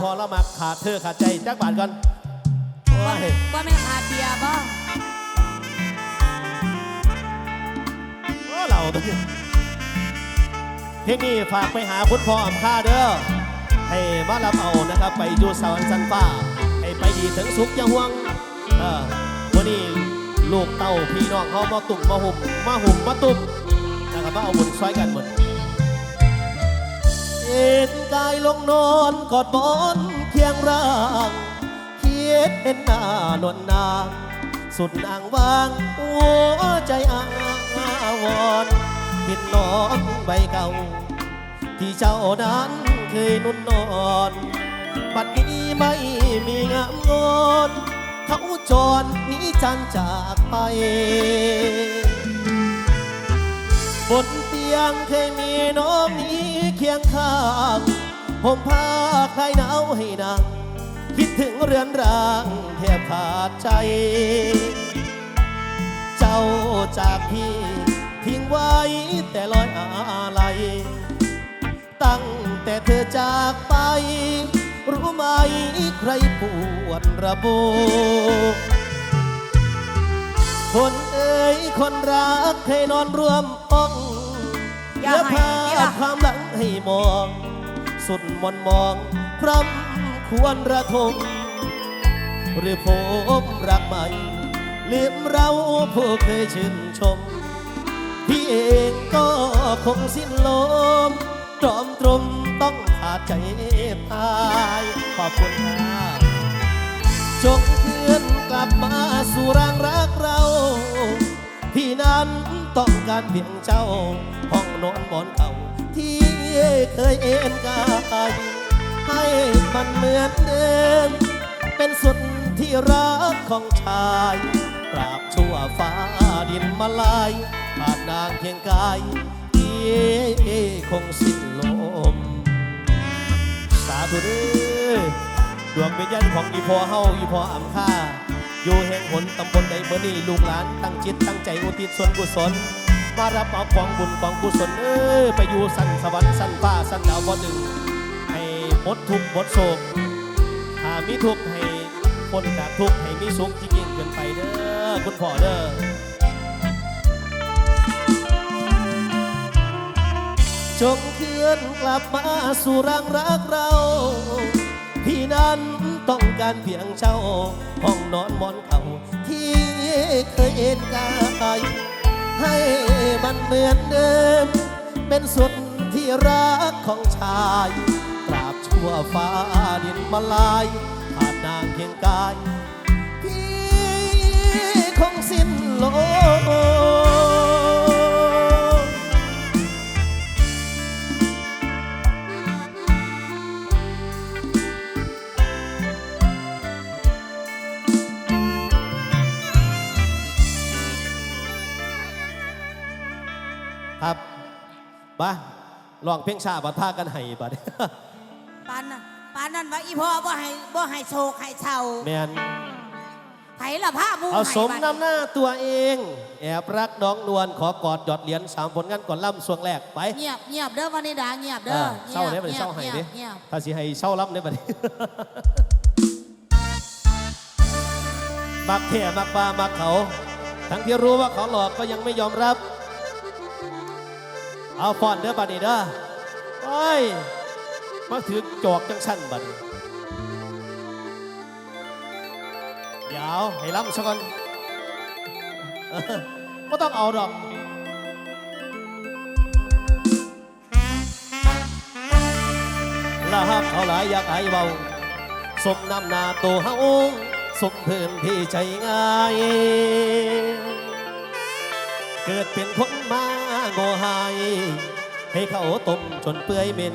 พอละมักขาดเธอขาดใจจักบาทก่อนโอ้ยว่าไม่ขาดเบียร์บ่โอ้เราตัวนี้เพลงนี้ฝากไปหาคุณพ่ออำค่าเด้อให้มารับเอานะครับ ไปอยู่สวรรค์สันฟ้าให้ไปดีถึงสุขอย่าห่วงเออวันนี้ลูกเต้าพี่น้องเขามาตุ่มมาหุ่มมาหุ่มมาตุ่มนะครับมาเอาบุญช่วยกันหมด เอ็นกายลงนอนกอดบอนเคียงร่างเคียดเห็นหน้านวลนาง สุดอ่างวางหัวใจอาวรณ์เห็นนอนใบเก่า ที่เจ้านั้นเคยนุ่นนอนบัดนี้ไม่มีงามงอนเขาจรหนี้จันจากไป บน ยังเคยมีน้องนี้เคียงข้างผมผ้าคลายหนาวให้นางคิดถึงเรือนร่างแทบขาดใจ เจ้าจากพี่ทิ้งไว้แต่ลอยอาลัยตั้งแต่เธอจากไป รู้ไหมใครปวดระโบคนเอ่ยคนรักเคยนอนร่วมห้อง ลือภาพความหลังให้มอง สุดมนมอง พร่ำควรระทมหรือผมรักใหม่ลืมเราผู้เคยชื่นชม พี่เองก็คงสิ้นลมตรอมตรมต้องขาดใจตายขอบคุณครับจงเคือนกลับมาสู่ร่างรักเรา พี่นั้นต้องการเพียงเจ้า นอนบอนเก่า ที่เคยเอ็นกายให้มันเหมือนเดิมเป็นสุดที่รักของชายตราบชั่วฟ้าดินมาลายผ่านนางเพียงกายที่คงสิ้นลม สาธุเด้อดวงวิญญาณของอีพอเฮาอีพออำค่าอยู่แห่งหนตำบลใดเมื่อนี้ลูกหลานตั้งจิตตั้งใจอุทิศส่วนกุศล มารับเอาของบุญของกุศลเออไปอยู่สันสวรรค์สันฟ้าสันดาวบ่ดึงให้หมดทุกข์หมดโศกถ้ามีทุกข์ให้พ้นจากทุกข์ให้มีสุขที่ยิ่งขึ้นไปเด้อคุณพ่อเด้อจงเคลื่อนกลับมาสู่รังรักเรา พี่นั้นต้องการเพียงเจ้าห้องนอนมอนเก่าที่เคยเอ็นกาย ให้มันเหมือนเดิม เป็นสุดที่รักของชาย ตราบชั่วฟ้าดินมาลายผ่านนางเคียงกาย ลองเพลงชาบัดท่ากันให้บัดปานน่ะปานนั่นว่าอีพ่อบ่ให้บ่ให้โชคให้เช่าแมนไผละผ้ามูเอาให้สมบัดนำหน้าตัวเอง แอบรักน้องนวลขอกอดหยอดเหรียญสามผลงานก่อนล่ำช่วงแรกไปเงียบเงียบเด้อวันนี้ดาเงียบเอเด้ออเศร้าเนี่ยบัดนี้งีเศยร้าบให้เงีดิยบเงียบถ้าสิให้เศร้าล่ำเนี่ยบัดนี้มักแท่มักบามักเขา ทั้งที่รู้ว่าเขาหลอกก็ยังไม่ยอมรับ เอาฟอนเด้อบัดนี้เด้อโอ้ยมาถือจอกจังสั้นบัดเดี๋ยวให้ล่ำซะก่อนเออไม่ต้องเอาหรอกละฮักเขาหลายอยากไอายเบาสมน้ำนาตัวเฮาสมเพื่อนที่ใจง่าย เกิดเป็นคนมา โง่หาย ให้เขาต้มจนเปื่อยเหม็น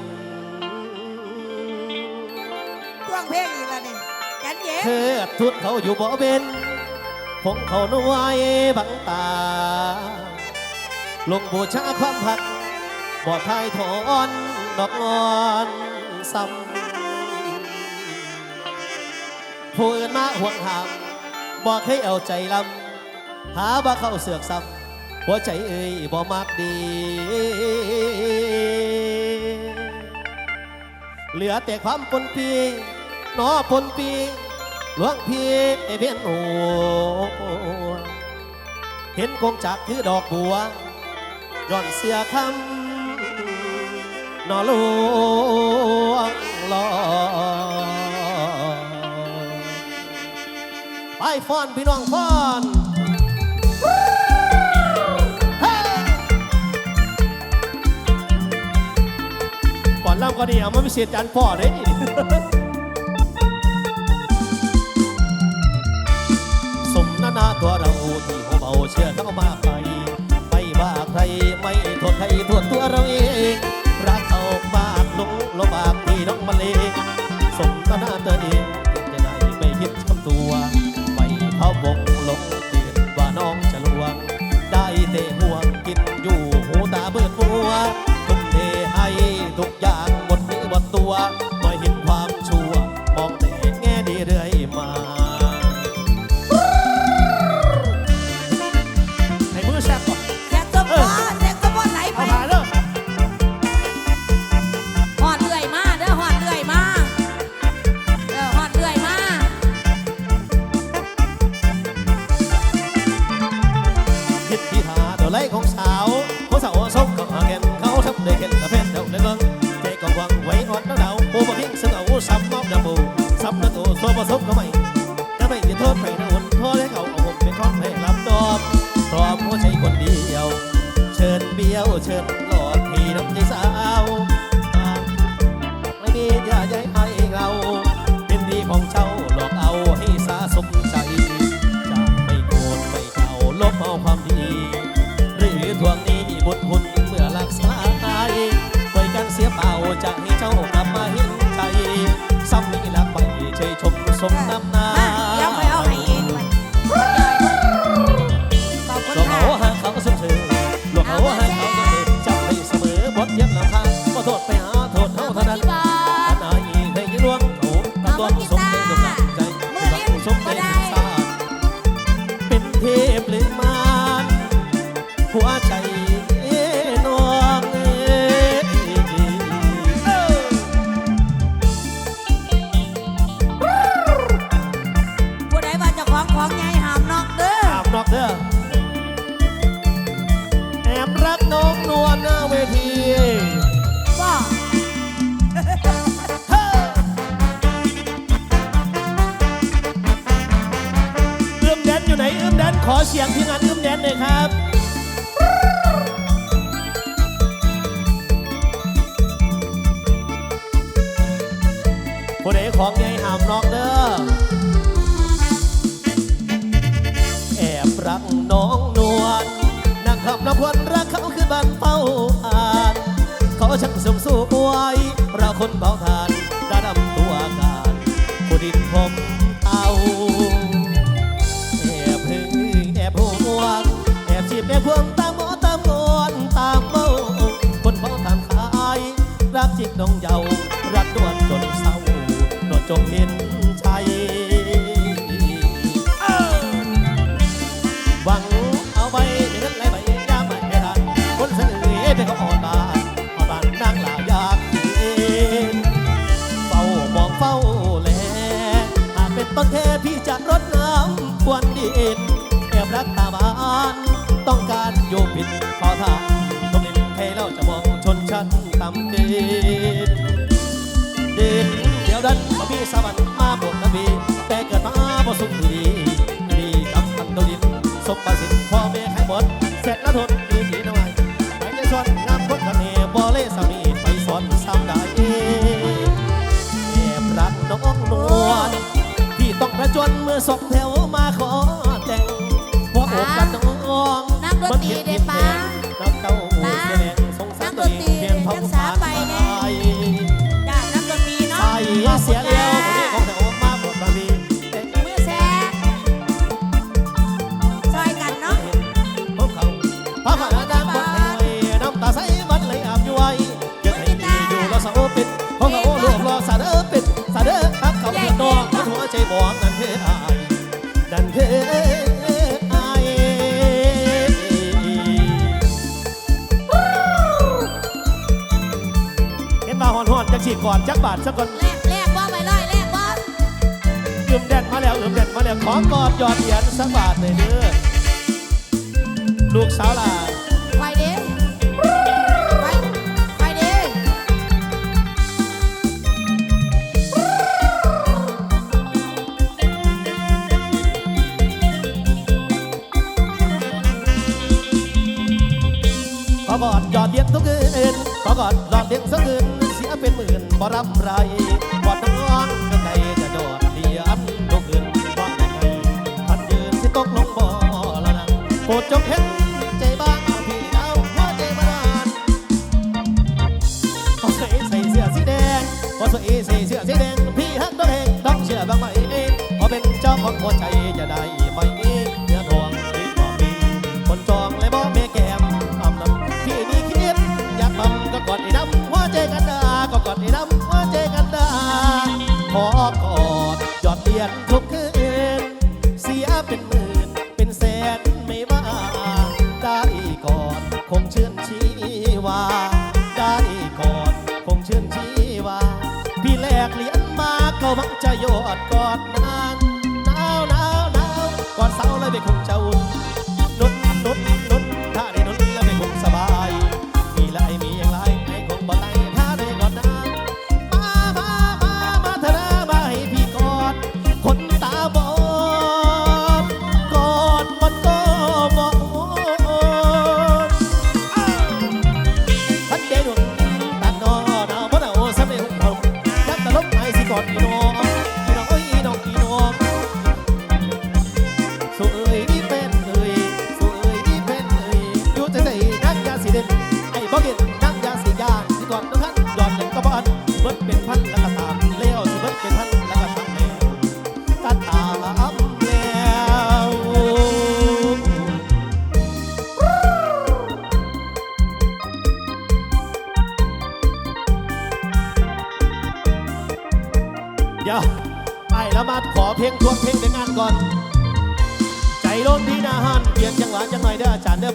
ช่วงเพลงอีกแล้วนี่ยันเย็นเทิดทุดเขาอยู่บ่เบนผงเขานวยบังตา ลงบูชาความหักบ่ทายถอนดอกงอนซ้ำผู้อื่นมาห่วงหามบ่เคยเอาใจลำหาว่าเขาเสือกซ้ำ หัวใจเอ้ยบ่มักดี เหลือแต่ความปนปีนอปนปีหลวงพี่เพียนหัวเห็นคงจากคือดอกบัวย้อนเสียคำนอลวงลอไปฟ้อนพี่น้องฟ้อน ก็ดีเอามาพิเศษจานพ่อเลยสมนานาตัวเราที่หัเบาเชื่อเข้ามาไปไม่ว่าใครไม่โทษใครโทษตัวเราเองรักเขามากลงลบากที่น้องมาเลง 坐车。 เสียงที่งานนุ่มแดนเลยครับคนไหนของยายหามนอกเด้อแอบรักน้องนวลนักขับนับวันรักเขาคือบ้านเป้าอ่านเขาช่างสมสู้อวยเราคนเบาทาน คิดน้องเยาวรักด่วนจนเศร้าโดนจงเห็น ลจนเมื่อสอกแถวมาขอแต่งพราะอกกันน้องนักดนตรีเด็ดป้งนักเต้าหูแดงสงสารตัวเองเพียงพองสาไปแน่ แลกแลกบ่ไปเลยแลกบ่ยืมแดนมาแล้วยืมแดนมาแล้วขอกอดยอดเหรียญสักบาทเลยเด้อลูกสาวลาไปเด้ไปไปเด้ขอกอดยอดเหรียญทุกคืนขอกอดยอดเหรียญสักคืน เป็นหมื่นบ่รับไรกอดน้องก็ไกลจะโดดเหรียญทุกคืนว่ายังไงพันยืนสิตกลงบ่ละนะโปรดจงเห็นใจบ้างพี่ดาวหัวใจมานานพอใส่ใส่เสื้อสีแดงพอใส่ใส่เสื้อสีแดงพี่ฮักตัวเองต้องเชื่อบ้างไหมพอเป็นเจ้าของหัวใจจะได้ กเหรียญมาเขามักจะโยอดกอดนาน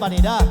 งใน